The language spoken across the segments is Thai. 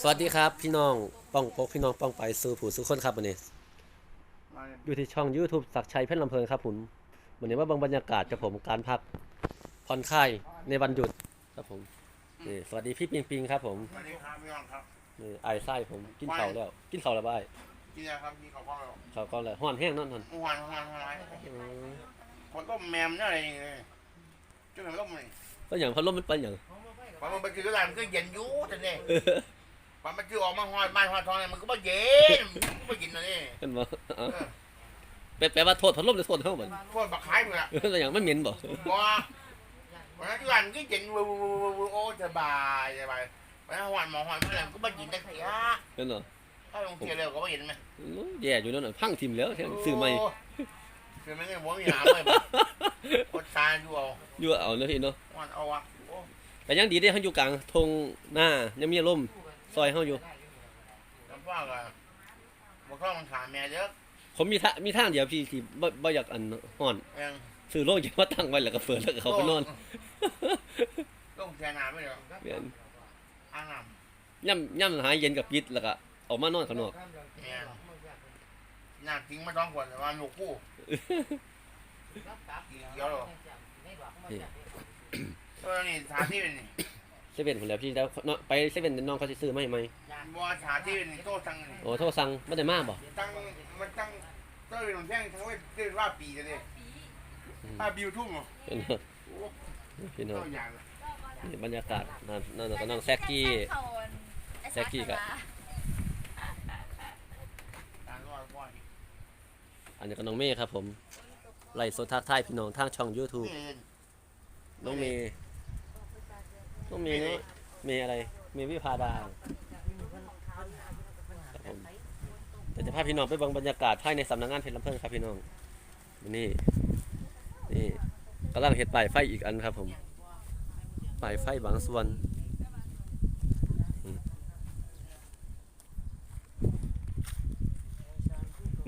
สวัสดีครับพี่น้องป้องปกพี่น้องป้องไปสู่ผู้สู่คนครับวันนี้อยู่ที่ช่อง YouTube ศักดิ์ชัยเพชรลำเพลินครับผมวันนี้ว่าเบางบรรยากาศกับผมการพักผ่อนคลายในวันหยุดครับผมนี่สวัสดีพี่ปิงปิงครับ ผมสวัสดีครับพี่น้องครับนี่ไอายไส้ผมกินข้าวแล้ว กินข้าวแล้วบ่ายกินอะไรครับมีข้าวพ่อแล้วข้าวก็แล้วห้อนแห้งนั่นนั่นเมื่อวานเมื่อวานเมื่อวานอืมคนต้มแมมเนี่ยอะไรอย่างเงี้ยจุดไหนต้มเลยก็อย่างพัดลมมันเป็นอย่างพอมันไปคือร้านมันก็เย็นอยู่แต่เนี่ย พอมันคือออกมาหอยบ้านหอยทองเนี่ยมันก็ไม่เย็นมันก็ไม่กินนะนี่เป็นบ่เอาแปลแปลว่าโทษพัดลมหรือโทษเฮาบ่พวกบักขายมึงอะก็อย่างมันเหม็นบ่บัววันนั้นที่ร้านก็เย็นวูวูวูวูโอ้สบายสบายวันนั้นหอยหมอหอยเมื่อไหร่มันก็ไม่กินได้ขยะเป็นบ่ถ้าลงเที่ยวเร็วก็ไม่เห็นไหมแย่อยู่นั่นน่ะพังทิ่มแล้วแค่ซื้อใหม่ซื้อไม่ได้หัวมีหามเลยคนตายอยู่เอาอยู่เอาเนาะพี่เนาะวันเอาวะโอ้แต่ยังดีได้เฮาอยู่กลางทงหน้ายังมีลม ซอยเฮาอยู่ลำบากอะบอกว่ามันขาแม่เยอะผมมีทางมีทางเดียวพี่ที่บ่บ่อยากอันฮ้อนเองซื้อโลกอย่ามาตั้งไว้แล้วก็เปิดแล้วก็เขาไปนอนต้องแช่น้ำไม่เหรอแม่นอ่างน้ย่ำย่ำหายเย็นกับปิดแล้วก็ออกมานอนข้างนอกำเนี่ยน้ำทิ้งมาต้องขวดแต่ว่าหนูกู้กี่เยอะหรอ เออนี่สถานที่เป็นนี่ เซเว่นพุ่นแหล้วพี่แล้วเนาะไปเซเว่นน้องเขาสิซื้อมาให้ไหมบัวสถานที่เป็นนี่โทษทั้งนี่โอ้โทรสั่งบ่ได้มาบ่ตั้งมันตั้งต้องเป็นหนุ่มแท่งทั้งไว้เรียกว่าปีกันเลยป้าบิวทุ่มเหรอเป็นเนาะโอ้พี่น้องตัวอย่างละนี่บรรยากาศนั่นนั่นก็น้องแซกกี้ แซกกี้ก็การรอดบ่อยอันนี้ก็น้องเมย์ครับผมไล่สดทักทายพี่น้องทางช่อง YouTube นี่น้องเมย์ น้องมย์เนาะมย์อะไรมย์วิภาดาครับผมแต่จะพาพี่น้องไปบังบรรยากาศภายในสำนักงานเพชรลำเพิ่งครับพี่น้อง นี่ นี่กำลังเห็ดป้ายไฟอีกอันครับผมป้ายไฟบางส่วน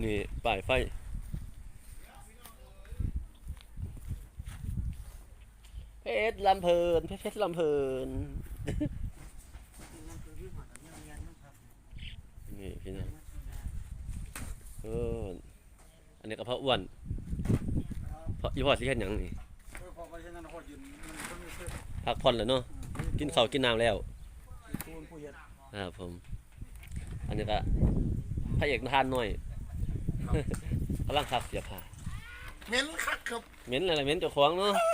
นี่ป้ายไฟ เพ ชรลำเพลินเพชรเพชรลำเพลินนี่พี่น้องเอออันนี้ก็เพราะอ้วนเพราะอีพ่อสิเฮ็ดหยังนี่เออพอไปเช่นนั้นพอยืนมันก็มีเสื้อพักผ่อนแล้วเนาะกินข้าวกินน้ำแล้วตูนผู้เฮ็ดครับผม อันนี้ก็พระเอกทานหน่อยกำลังคักเสียผ้าเหม็นคักครับเหม็นอะไรเหม็นเจ้าของเนาะแจ๋วเออ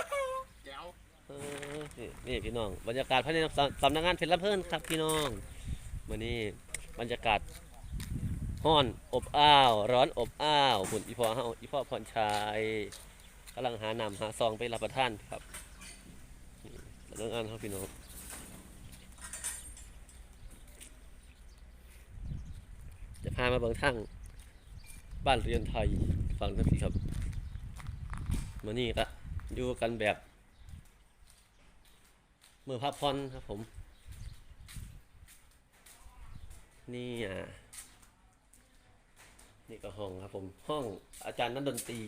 นี่พี่น้องบรรยากาศภายในสำนักงานเพชรลำเพลินครับพี่น้องวันนี้บรรยากาศห้อนอบอ้าว ร้อนอบอ้าวหุ่นอีพ่อเฮาอีพ่อพรชัยกำลังหานำหาซองไปรับประทานครับสำนักงานครับพี่น้องจะพามาเบิ่งทางบ้านเรียนไทยฟังท่านพี่ครับมานี่ก็อยู่กันแบบ มือพักผ่อนครับผม นี่อะนี่ก็ห้องครับผม ห้องอาจารย์นักดนตรี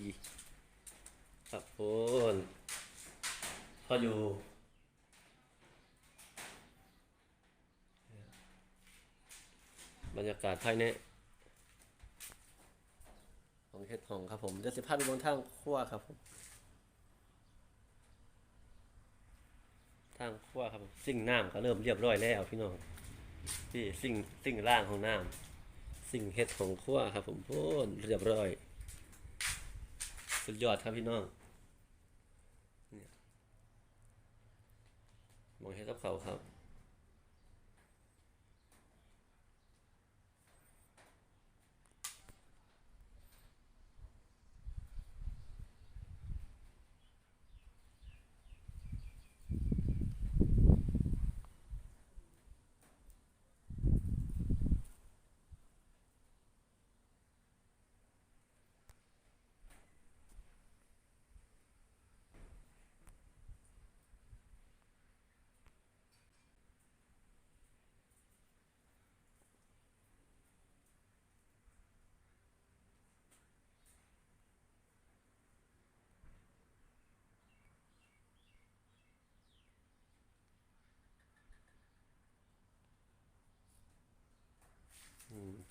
ครับผมพออยู่บรรยากาศภายในของเฮ็ดห้องครับผมเดี๋ยวสิพาไปบนทางครัวครับผมางครัวครับสิ่งน้ำก็เริ่มเรียบร้อยแล้วพี่น้องที่สิ่งสิ่งล่างของน้ำสิ่งเฮ็ดของครัวครับ ผมพูดเรียบร้อย สุดยอดครับพี่น้องเนี่ยมองเฮ็ดกับเขาครับ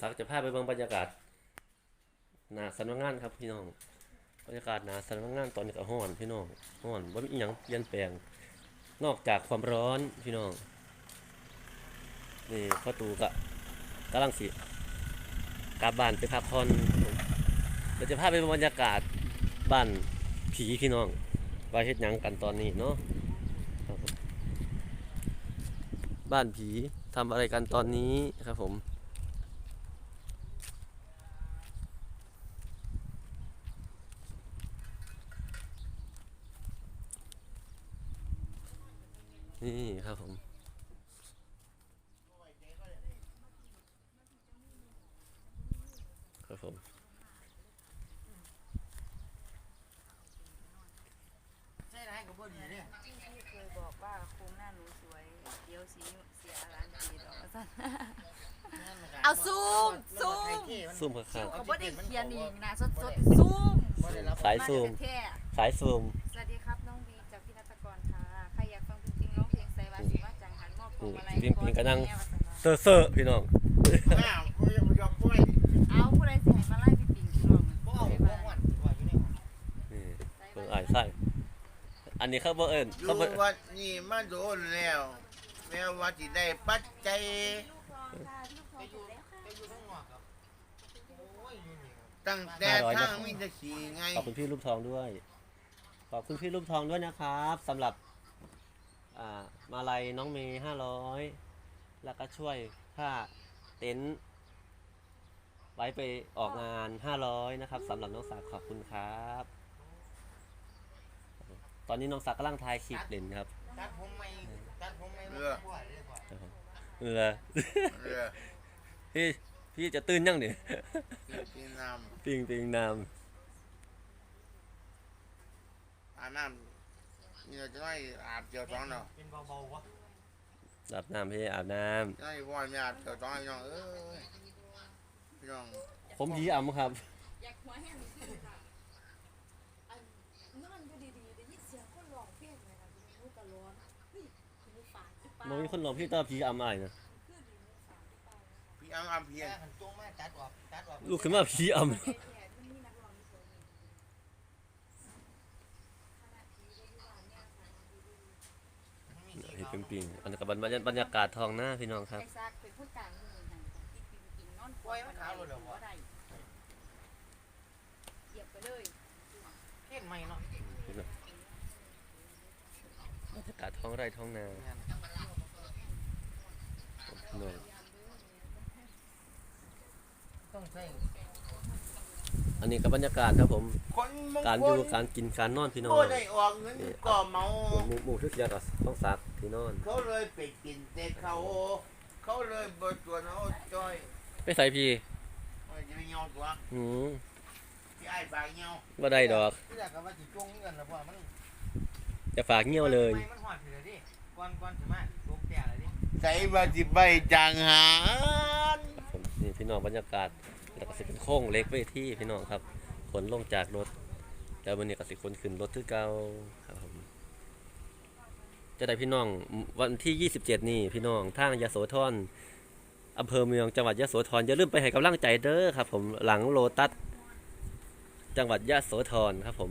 สักจะพาไปเบิ่งบรรยากาศหน้าสำนักงานครับพี่น้องบรรยากาศหน้าสำนักงานตอนนี้ก็ร้อนพี่น้องร้อนบ่มีอีหยังเปลี่ยนแปลง นอกจากความร้อนพี่น้องนี่พ่อตูก็กำลังสิกลับบ้านไปพักผ่อนเดี๋ยวจะพาไปเบิ่งบรรยากาศบ้านผีพี่น้องว่าเฮ็ดหยังกันตอนนี้เนาะบ้านผีทำอะไรกันตอนนี้ครับผม นี่ครับผม ครับ ผม ใช่ไรก็บ่ดีเนี่ยที่เคยบอกว่าโครงหน้าหนูสวย เดี๋ยวสีเสียร้านจีดอกว่าซั่นเอาซูมซูมซูมครับคิวเขาบ่ได้เขียนอีกนะสดสดๆซูมสายซูมแท้สายซูม สวัสดีครับน้องบีจากพี่นัทกรค่ะ ใครอยากฟังจริงๆร้องเพลงใส่วาสิว่าจังหันมอบพวงมาลัยอืมปิงๆก็นั่งแม่ว่าซั่นว่าเซอร์เซอร์พี่น้องแม่กูยังยอมป่วย เอาผู้ใดสิให้มาไล่พี่ปิงพี่น้องบ่เอาบ่หวั่นว่าอยู่นี่นี่เบิ่งอ้ายไส้อันนี้เขาบ่เอิ้นอยู่เขาบ่วัดนี่มาโดนแล้ว แม้ว่าสิได้ปัจจัยตั้งแต่ทางมีแต่ขี่ไงขอบคุณพี่รูปทองด้วย ขอบคุณพี่รูปทองด้วยนะครับสำหรับ อ่ามาลัยน้องเมย์ห้าร้อยแล้วก็ช่วยค่าเต็นท์ ไว้ไปออกงานห้าร้อยนะครับสำหรับน้องสาวขอบคุณครับ ตอนนี้น้องสาวกำลังถ่ายคลิปเล่นครับตัดผมไม่ตัดผมไม่เรือบ่อยเลยก่อนเออเรือพี่พี่จะตื่นยังเนี่ยกินน้ปิงปิงน้ำอาบน้ำนี่เราจะได้อาบเจียวท้องเนาะเป็นเบาๆวะำอาบน้ำพี่อาบน้จะได้วอนไม่อาบเจียวท้องพี่น้องเอ้ย พี่น้องำผมผีอ่ำครับ อยากหัวแห้งขึ้นค่ะอันนอนอยู่ดีๆได้ยินเสียงคนร้องเพลงเลยค่ะคุณมูกะร้อนเฮ้ยคุณมูฝาดหรือเปล่ามันมีคนหลอกพี่ตาผีอ่ำอายนะคือดีมูฝาดหรือเปล่าพี่อ้ำอ้ำเพียแค่งหันตรงมาตัดออกตัดออกลูกขึ้นมาผีอ่แท้ๆมันมีนักร้องอยู่คนหนึ่งขนาดผีก็อยู่บ้านเนี่ยค่ะำเห็นปิงปิงอันนี้กับบรรยบรรยากาศทองหน้าพี่น้องครับ ไอ้ซากเป็นคนกลางเมืองนั่นค่ะที่ปิง ปิงนอนกวมันขาวเลยเหรอวะเหยียบไปเลยเห็นไหมเนาะบรรยากาศท้องไร่ท้องนาพี่น้องต้องใช้อันนี้กับบรรยากาศครับผมคนมงการคอลยู่การกินการนอนพี่น้องโอ้ได้ออกเงินก็เมาหมู่หมู่ทุกอย่างก็ต้องซักที่นอนเขาเลยไปกินแต่เขา เขาเลยเบิดตัวเขาจ้อย ไปใส่พี่มันจะไปเงาตัวหืมที่ไอ้บางเงาว่าได้ดอกที่แรกก็ว่าสิจงเงินแล้วว่ามันจะฝากเงี้ยวเลยไม่มันหอดอยู่เลยดิก่อนก่อนสิมาลงแต่เลยดิใส่บาจิใบจางหารผมนี่พี่น้องบรรยากาศแล้วก็สิเป็นโค้งเล็กเวทีพี่น้องครับขนลงจากรถ แล้ววันนี้ก็สิขนขึ้นรถคือเก่าครับผมจะได้พี่น้องวันที่ 27 นี่พี่น้องทางยโสธร อำเภอเมืองจังหวัดยะโสธรอย่าลืมไปให้กำลังใจเด้อครับ ผมหลังโลตัสจังหวัดยะโสธรครับ ผม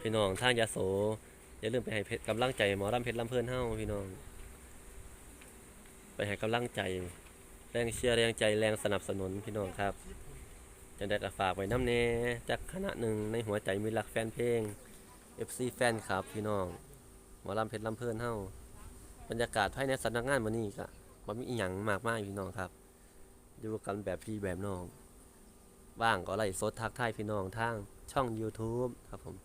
พี่น้องทางยะโสอย่าลืมไปให้เพชรกำลังใจหมอรำเพชรลำเพลินเฮ้าพี่น้อง ไปให้กำลังใจ แรงเชียร์แรงใจแรงสนับสนุนพี่น้องครับจะได้กระฝากไว้น้ำเนจากคณะหนึ่งในหัวใจมีรักแฟนเพลง FC แฟนครับพี่น้องหมอลำเพชรลำเพลินเฮ้าบรรยากาศภายในสำนักงานวันนี้ก็ บ่มีอีหยังมากมายพี่น้องครับอยู่กันแบบพี่แบบน้องบ้างก็ไล่สดทักทายพี่น้องทางช่อง YouTube ครับผม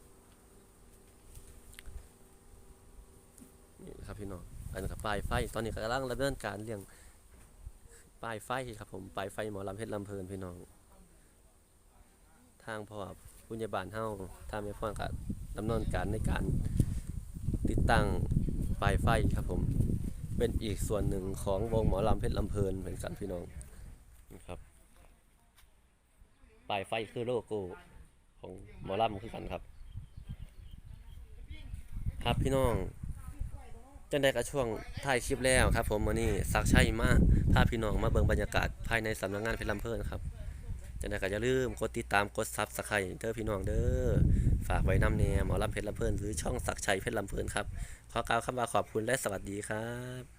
นี่ครับพี่น้องอันนี้ก็ปลายไฟ ตอนนี้กำลังดำเนินการเรื่องป้ายไฟครับผมป้ายไฟหมอลำเพชรลำเพลินพี่น้อง ทางพ่อผู้ใหญ่บ้านเฮ้าทางแม่พ่อก็ดำเนินการในการติดตั้งป้ายไฟครับผม เป็นอีกส่วนหนึ่งของวงหมอลำเพชรลำเพลินเหมือนกันพี่น้องนะครับป้ายไฟคือโลโก้ของหมอลำคือกันครับ ครับพี่น้องจังได้กับช่วงถ่ายคลิปแล้วครับ ผมวันนี้สักชัยมากพาพี่น้องมาเบิ่งบรรยากาศภายในสำนักงานเพชรลำเพลินครับ จังได๋ก็อย่าลืมกดติดตามกดซับสไครต์เด้อพี่น้องเด้อฝากไว้นำแนหมอลำเพชรลำเพลินหรือช่องสักชัยเพชรลำเพลินครับขอกล่าวคำว่าขอบคุณและสวัสดีครับ